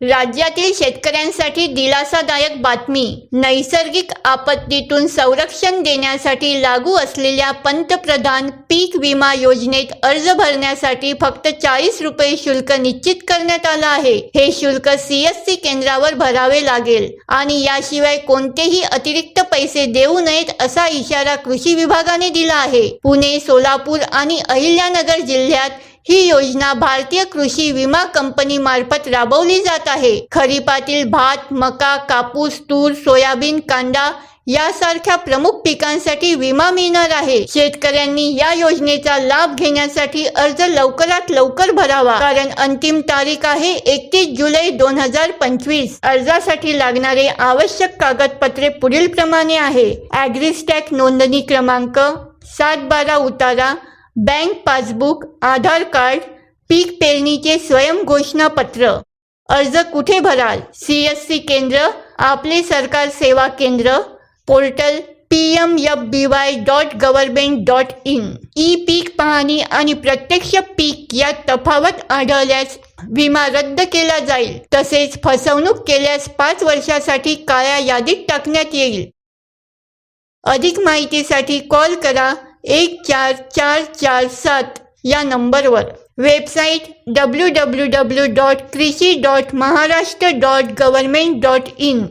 राज्यातील शेतकऱ्यांसाठी दिलासादायक बातमी. नैसर्गिक आपत्तीतून संरक्षण देण्यासाठी लागू असलेल्या पंतप्रधान पीक विमा योजनेत अर्ज भरण्यासाठी फक्त चाळीस रुपये शुल्क निश्चित करण्यात आलं आहे. हे शुल्क सीएससी केंद्रावर भरावे लागेल आणि याशिवाय कोणतेही अतिरिक्त पैसे देऊ नयेत असा इशारा कृषी विभागाने दिला आहे. पुणे सोलापूर आणि अहिल्यानगर जिल्ह्यात ही योजना भारतीय कृषी विमा कंपनी मार्फत राबवली जात आहे. खरीपातील भात मका कापूस तूर सोयाबीन कांदा यासारख्या प्रमुख पिकांसाठी विमा मिळणार आहे. शेतकऱ्यांनी या योजनेचा लाभ घेण्यासाठी अर्ज लवकरात लवकर भरावा. कारण अंतिम तारीख आहे एकतीस जुलै दोन हजार पंचवीस. अर्जासाठी लागणारे आवश्यक कागदपत्रे पुढील प्रमाणे आहे ॲग्रिस्टॅक नोंदणी क्रमांक सात बारा उतारा बँक पासबुक आधार कार्ड पीक पेरणीचे स्वयं घोषणापत्र. अर्ज कुठे भराल? सी एस सी केंद्र आपले सरकार सेवा केंद्र portal P M F B Y dot government dot in. E पीक पाहणी आणि प्रत्यक्ष पीक यात तफावत आढळल्यास विमा रद्द केला जाईल. तसेच फसवणूक केल्यास पाच वर्षासाठी काळ्या यादीत टाकण्यात येईल. अधिक माहितीसाठी कॉल करा. एक चार चार चार सात या नंबरवर. Website W W W dot Krishi dot Maharashtra dot government dot in.